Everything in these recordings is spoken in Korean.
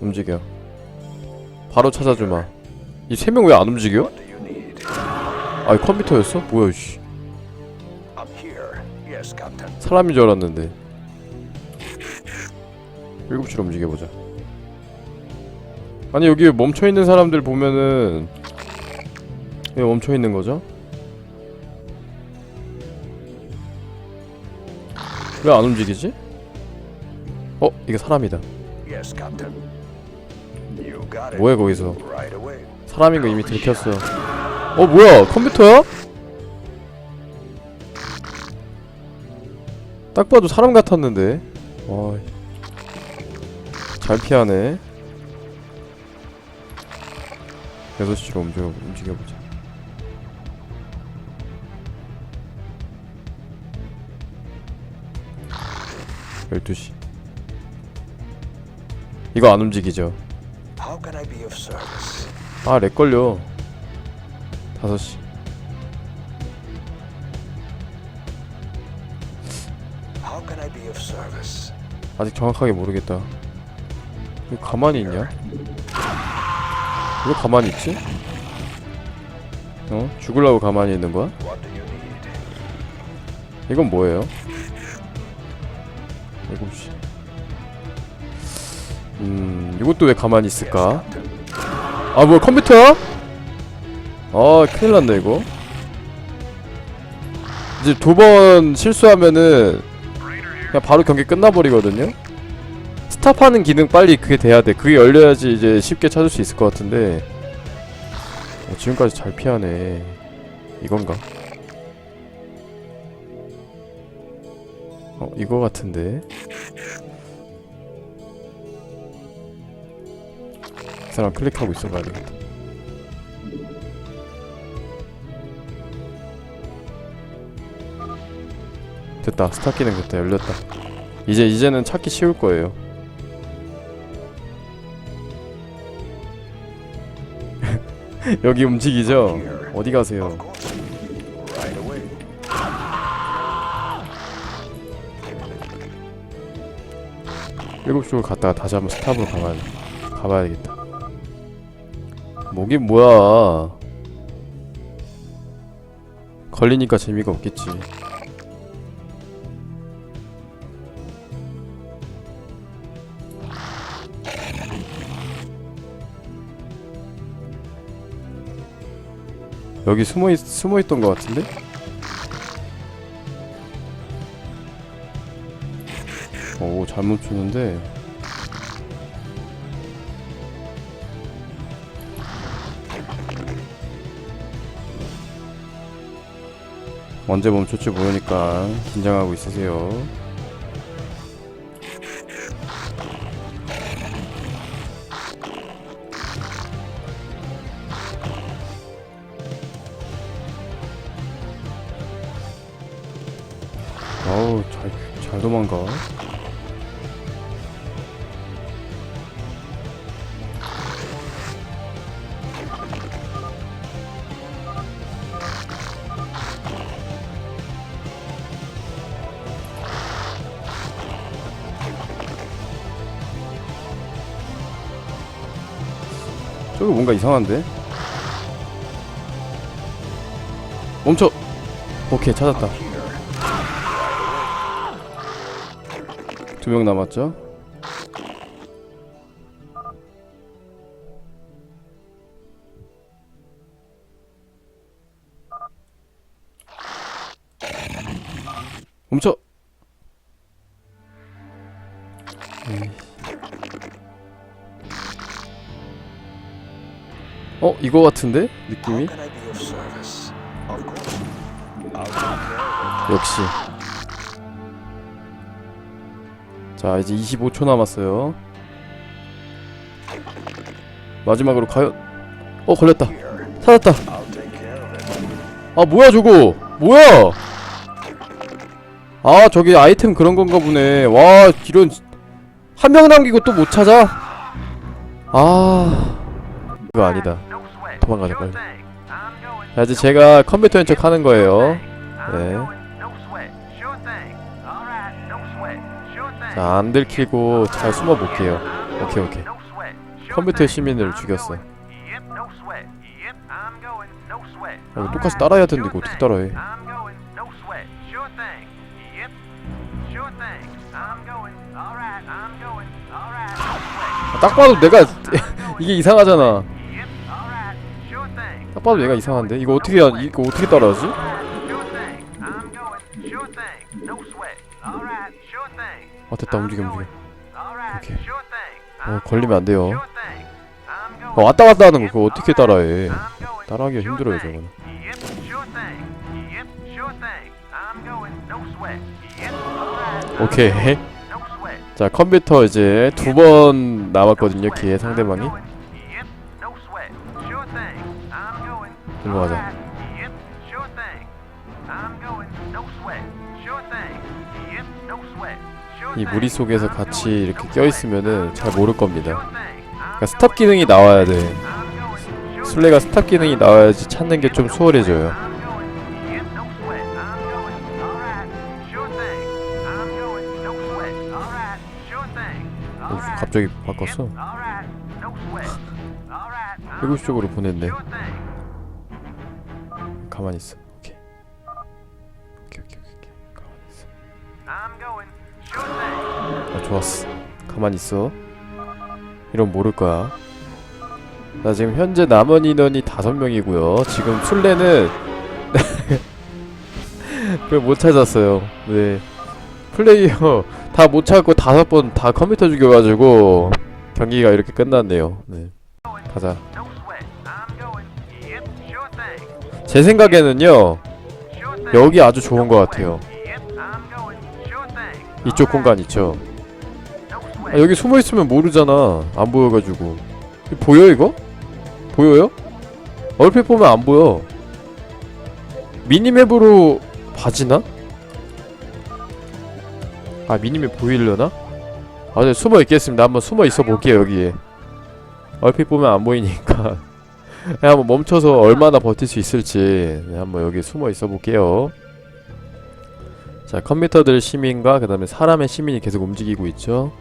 움직여 바로 찾아주마 이 세 명 왜 안 움직여? What do you need? 아 컴퓨터였어? 뭐야 씨. 사람인 줄 알았는데 7시로 움직여보자 아니 여기 멈춰있는 사람들 보면은 왜 멈춰있는 거죠? 왜 안 움직이지? 어? 이게 사람이다 뭐야 거기서. 사람인 거 이미 들켰어 어 뭐야? 컴퓨터야? 딱 봐도 사람 같았는데. 와, 잘 피하네. 6시로 움직여, 움직여보자. 열두 시. 이거 안 움직이죠 아, 렉 걸려. 5시. How can I be of service? 아직 정확하게 모르겠다. 왜 가만히 있냐? 왜 가만히 있지? 어? 죽으려고 가만히 있는 거야? 이건 뭐예요? 7시. 음, 이것도 왜 가만히 있을까? 아, 뭐야, 컴퓨터야? 아, 큰일 났네, 이거. 이제 두 번 실수하면은 그냥 바로 경기 끝나버리거든요? 스탑하는 기능 빨리 그게 돼야 돼. 그게 열려야지 이제 쉽게 찾을 수 있을 것 같은데. 어, 지금까지 잘 피하네. 이건가? 어, 이거 같은데. 그 사람 클릭하고 있어 봐야 되겠다. 됐다. 스타 기능 됐다. 열렸다. 이제 이제는 찾기 쉬울 거예요. 여기 움직이죠? 어디 가세요? 일곱 쪽을 갔다가 다시 한번 스탑으로 가봐야 돼. 가봐야겠다. 목이 뭐야? 걸리니까 재미가 없겠지. 여기 숨어 있, 숨어 있던 것 같은데? 오 잘못 주는데 언제 멈출지 모르니까 긴장하고 있으세요. 어우 잘, 잘 도망가 저기 뭔가 이상한데? 멈춰! 오케이 찾았다. 두 명 남았죠? 멈춰! 에이. 어? 이거 같은데? 느낌이? 역시 자 이제 25초 남았어요 마지막으로 과연 어 걸렸다. 찾았다. 아 뭐야 저거 뭐야 아 저기 아이템 그런 건가 보네 와 이런 한 명 남기고 또 못 찾아 아 이거 아니다 도망가자 빨리 자 이제 제가 컴퓨터인 척 하는 거예요 네. 자 안 들키고 잘 숨어 볼게요 오케이 오케이 컴퓨터 시민을 죽였어. 아, 이거 똑같이 따라해야 되는데 이거 어떻게 따라해? 아, 딱 봐도 내가 이게 이상하잖아. 딱 봐도 얘가 이상한데 이거 어떻게 하- 이거 어떻게 따라하지? 아 됐다 움직여 움직여. 오케이. 어 걸리면 안 돼요. 어. 왔다 갔다 하는 거 그거 어떻게 따라해? 따라하기가 힘들어요. 저거는. 오케이. 자 컴퓨터 이제 두 번 남았거든요 기회 상대방이. 일로 가자. 이. 무리 속에서 같이. 이렇게 No 껴 sweat. 있으면은 잘 모를. 겁니다. 그러니까 스탑. 기능이 나와야 돼. 술래가 스탑 기능이 나와야지 찾는 게 좀 수월해져요. 어. 갑자기 바꿨어. 190 쪽으로 보냈네. 가만히 있어. 오케이. 오케이 오케이 오케이 가만히 있어. 아 좋았어. 가만히 있어. 이런 모를 거야. 나 지금 현재 남은 인원이 다섯 명이고요. 지금 술래는 그걸 못 찾았어요. 네. 플레이어 다 못 찾고 다섯 번 다 컴퓨터 죽여가지고 경기가 이렇게 끝났네요. 네. 가자. 제 생각에는요. 여기 아주 좋은 것 같아요. 이쪽 공간. 있죠. 아. 여기 숨어 있으면 모르잖아. 안 보여가지고. 보여 이거? 보여요? 얼핏 보면 안 보여. 미니맵으로 봐지나? 아 미니맵 보이려나? 아, 네, 숨어 있겠습니다. 한번 숨어 있어 볼게요 여기에. 얼핏 보면 안 보이니까. 네, 한번 멈춰서 얼마나 버틸 수 있을지 네, 한번 여기 숨어 있어 볼게요. 자 컴퓨터들 시민과 그 다음에 사람의 시민이 계속 움직이고 있죠.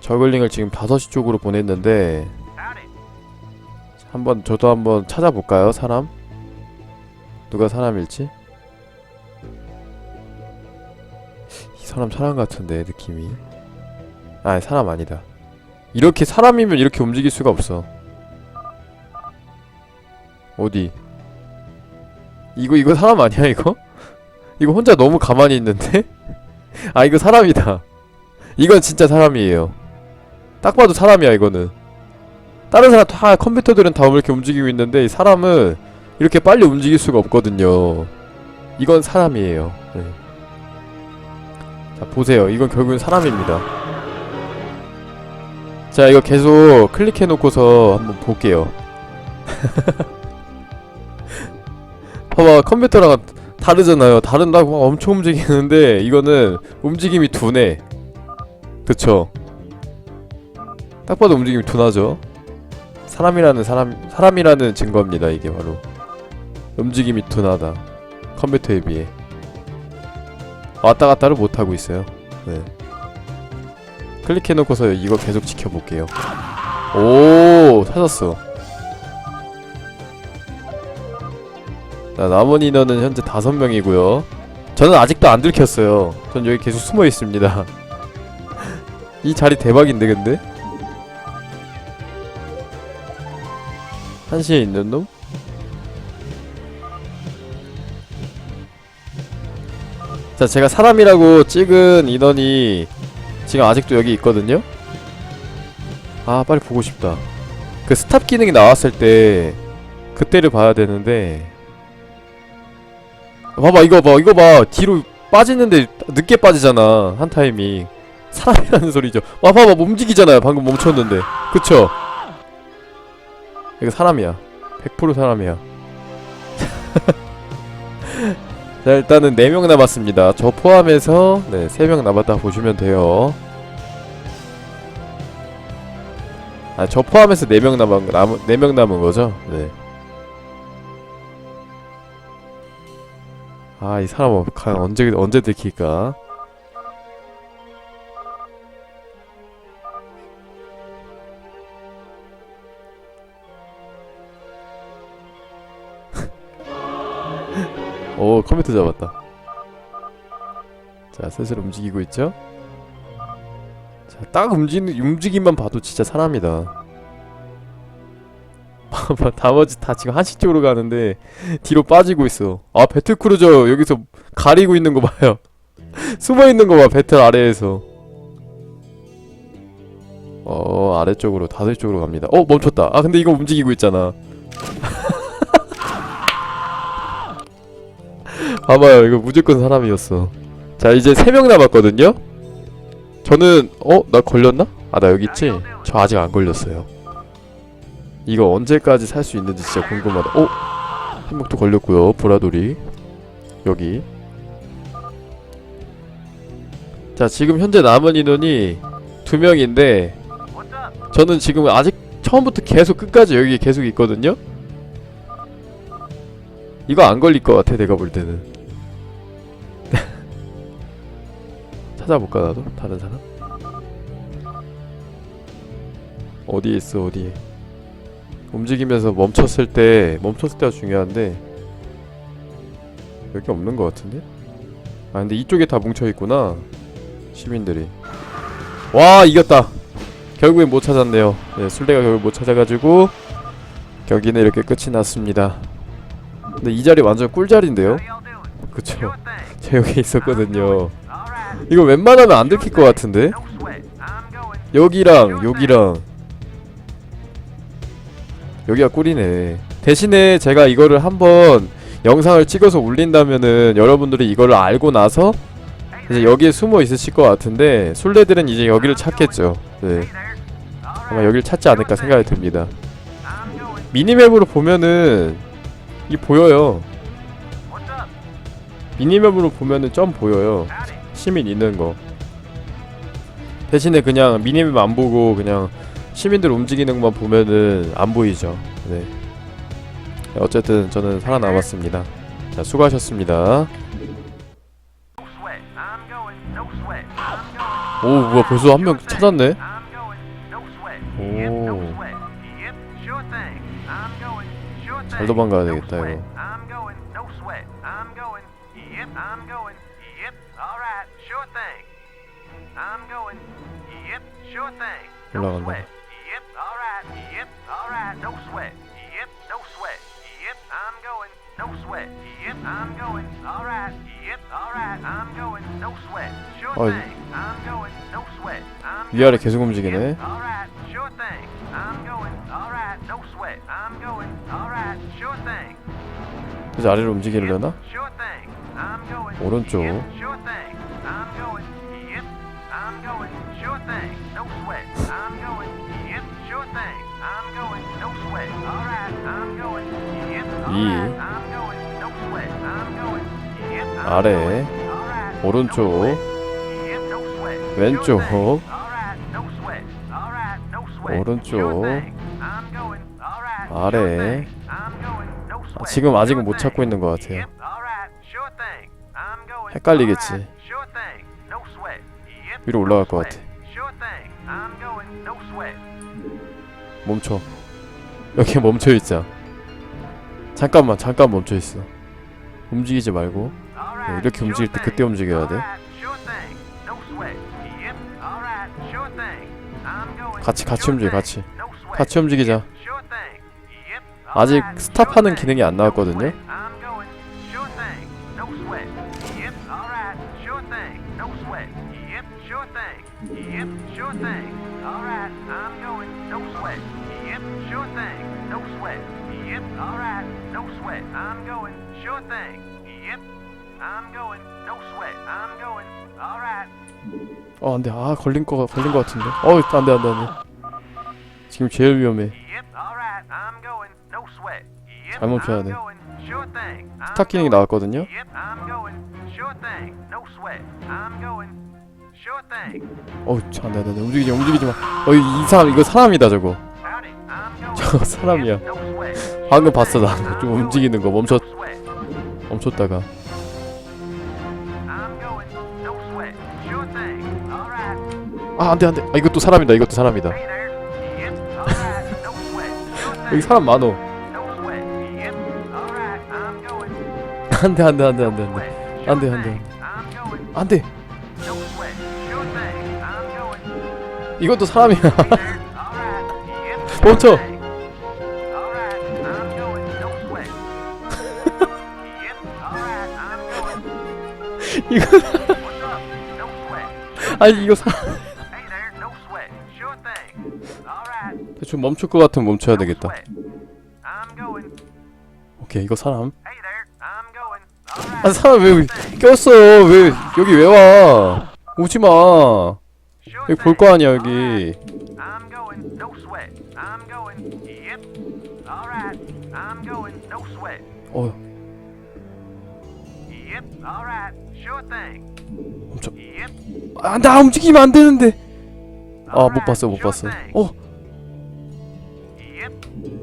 저글링을 지금 5시 쪽으로 보냈는데. 한번 저도 한번 찾아볼까요 사람? 누가 사람일지? 이 사람 사람 같은데 느낌이 아 사람 아니다 이렇게 사람이면 이렇게 움직일 수가 없어 어디 이거 이거 사람 아니야 이거? 이거 혼자 너무 가만히 있는데? 아 이거 사람이다 이건 진짜 사람이에요 딱 봐도 사람이야 이거는 다른 사람 다 컴퓨터들은 다 이렇게 움직이고 있는데 이 사람은 이렇게 빨리 움직일 수가 없거든요. 이건 사람이에요. 네. 자 보세요. 이건 결국은 사람입니다. 자 이거 계속 클릭해 놓고서 한번 볼게요. 봐봐 컴퓨터랑 다르잖아요. 다른다고 막 엄청 움직이는데 이거는 움직임이 둔해. 그쵸? 딱 봐도 움직임이 둔하죠. 사람이라는 사람 사람이라는 증거입니다. 이게 바로 움직임이 둔하다. 컴퓨터에 비해 왔다 갔다를 못 하고 있어요. 네. 클릭해 놓고서 이거 계속 지켜볼게요. 오 찾았어. 자, 남은 인원은 현재 다섯 명이고요. 저는 아직도 안 들켰어요. 전 여기 계속 숨어 있습니다. 이 자리 대박인데 근데? 한시에 있는 놈? 자, 제가 사람이라고 찍은 인원이 지금 아직도 여기 있거든요? 아, 빨리 보고 싶다. 그 스탑 기능이 나왔을 때 그때를 봐야 되는데 봐봐 이거 봐 이거 봐. 뒤로 빠지는데 늦게 빠지잖아 한 타이밍 사람이라는 소리죠. 와 봐봐 움직이잖아요 방금 멈췄는데. 그쵸? 이거 사람이야. 100% 사람이야. 자 일단은 4명 남았습니다. 저 포함해서 네 3명 남았다 보시면 돼요. 아 저 포함해서 4명 남은 남, 4명 남은 거죠? 네 아 이 사람 어, 과연 언제 언제 들킬까? 오 컴퓨터 잡았다. 자 슬슬 움직이고 있죠? 자 딱 움직이는 움직임만 봐도 진짜 사람이다. 나머지 다 지금 한시 쪽으로 가는데 뒤로 빠지고 있어. 아 배틀크루저 여기서 가리고 있는 거 봐요. 숨어 있는 거 봐 배틀 아래에서. 어 아래쪽으로 다섯 쪽으로 갑니다. 어 멈췄다. 아 근데 이거 움직이고 있잖아. 봐봐요 이거 무조건 사람이었어. 자 이제 세명 남았거든요? 저는 어? 나 걸렸나? 아 나 여기 있지? 저 아직 안 걸렸어요 이거 언제까지 살 수 있는지 진짜 궁금하다 어? 한 명도 걸렸고요 보라돌이 여기 자 지금 현재 남은 인원이 두 명인데? 저는 지금 아직 처음부터 계속 끝까지 여기 계속 있거든요. 이거 안 걸릴 것 같아 내가 볼 때는. 찾아볼까 나도 다른 사람? 어디에 있어 어디에? 움직이면서 멈췄을 때 멈췄을 때가 중요한데 여기 없는 것 같은데? 아 근데 이쪽에 다 뭉쳐 있구나 시민들이. 와 이겼다. 결국엔 못 찾았네요. 네, 술래가 결국 못 찾아가지고 경기는 이렇게 끝이 났습니다. 근데 이 자리 완전 꿀자리인데요? 그쵸? 저 여기 있었거든요. 이거 웬만하면 안 들킬 것 같은데? 여기랑 여기랑 여기가 꿀이네. 대신에 제가 이거를 한번 영상을 찍어서 올린다면은 여러분들이 이거를 알고 나서 이제 여기에 숨어 있으실 것 같은데 술래들은 이제 여기를 찾겠죠. 네. 아마. 여기를 찾지 않을까 생각이 듭니다. 미니맵으로 보면은 이게 보여요. 미니맵으로 보면은 점 보여요. 시민 있는 거. 대신에 그냥 미니맵 안 보고 그냥 시민들 움직이는 것만 보면은 안 보이죠. 네. 어쨌든 저는 살아남았습니다. 자, 수고하셨습니다. 오, 뭐야 벌써 한 명 찾았네. 오. 잘 도망가야 되겠다. 이거. 올라간다. Yep. All right. No sweat. Yep. No sweat. Yep. I'm going. No sweat. Yep. I'm going. All right. Yep. All right. I'm going. No sweat. Sure 어이. thing. I'm going. No sweat. I'm 위아래. 계속 움직이네. Alright, sure thing. I'm going. Alright, no sweat. I'm going. Alright, sure thing. 이제 아래로 움직이려나? Sure thing. I'm going. 오른쪽. Yep, sure thing. I'm going. Yep. I'm going. Sure thing. No sweat. I'm going. Yep, sure thing. I'm going. No sweat. Alright, I'm going. Yep. Alright, I'm going. No sweat. I'm going. Yep. I'm 아래. going. 오른쪽. no sweat. Yep, no sweat. Sure 왼쪽. thing. Alright, no sweat. Alright, no sweat. 오른쪽. Sure thing. I'm going. Alright, 아래. sure thing. I'm going. No 아, sweat. 지금 아직은 Sure 못 찾고. 있는 것 같아요. Yep, alright, sure thing. I'm going. 헷갈리겠지. Alright, sure thing. No sweat. Yep, 위로 올라갈 것. 같아. 멈춰. 여기 멈춰 있자. 잠깐만, 잠깐 멈춰 있어. 움직이지 말고. 네, 이렇게 움직일 때. 그때 움직여야 돼. 같이 같이 움직여. 같이. 같이 움직이자. 아직 스탑하는 기능이 안 나왔거든요. Sweat. Yep, sure thing. No sweat. Yep, alright, no sweat. I'm going. Sure thing. Yep, I'm going. No sweat. I'm going. Alright. 어, 안 돼. 아, 걸린 거 걸린 거 같은데. 어, 안 돼, 안 돼, 안 돼. 지금 제일 위험해. Yep, alright, I'm going. No sweat. Yep, 잘 멈춰야 I'm 돼. going. Sure thing. I'm 기능이 going. 나왔거든요. Yep, I'm going. Sure thing. No sweat. I'm going. Sure thing. 어, 참, 안 돼, 안 돼, 안 돼. 움직이지, 마, 움직이지 마. 어, 이, 이 사람 이거 사람이다 저거. 사람이야. 방금 봤어. 나. 좀. 움직이는 거 멈췄. 멈췄다가. 아, 안 돼, 안 돼. 아, 이것도 사람이다. 이것도 사람이다. 여기 사람 많어. 안돼 안돼 안돼 안돼 안돼. 안돼. I'm going. 이것도 사람이야 멈춰. 이거. 아니 이거 사. 대충 멈출 것 같으면 멈춰야 되겠다. 오케이 이거 사람. 아 사람 왜 꼈어 왜 여기 왜와 오지마 여기 볼. 거 아니야 여기 right. Yep. 아나 움직이면 안 되는데 아 못 봤어 못. 봤어. 어.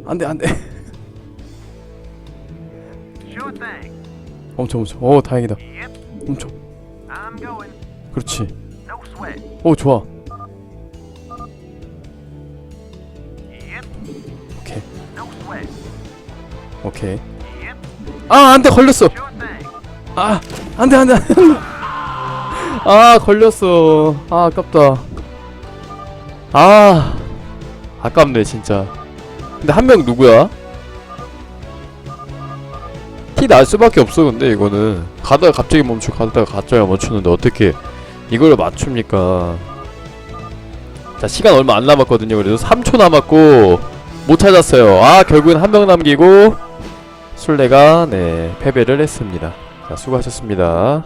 안 돼 안돼 Sure thing. 멈춰 멈춰 어 다행이다 going. 그렇지. 어 좋아. 오케이. 오케이. 아 안 돼 걸렸어 Sure thing. 아 안돼 안돼 아 걸렸어. 아 아깝다. 아 아깝네 진짜. 근데 한 명 누구야? 티 날 수밖에 없어 근데 이거는. 가다가 갑자기 멈추고 가다가 갑자기 멈추는데 어떻게 이걸 맞춥니까? 자 시간 얼마 안 남았거든요. 그래도 3초 남았고 못 찾았어요. 아 결국엔 한 명 남기고 술래가 네 패배를 했습니다 자 수고하셨습니다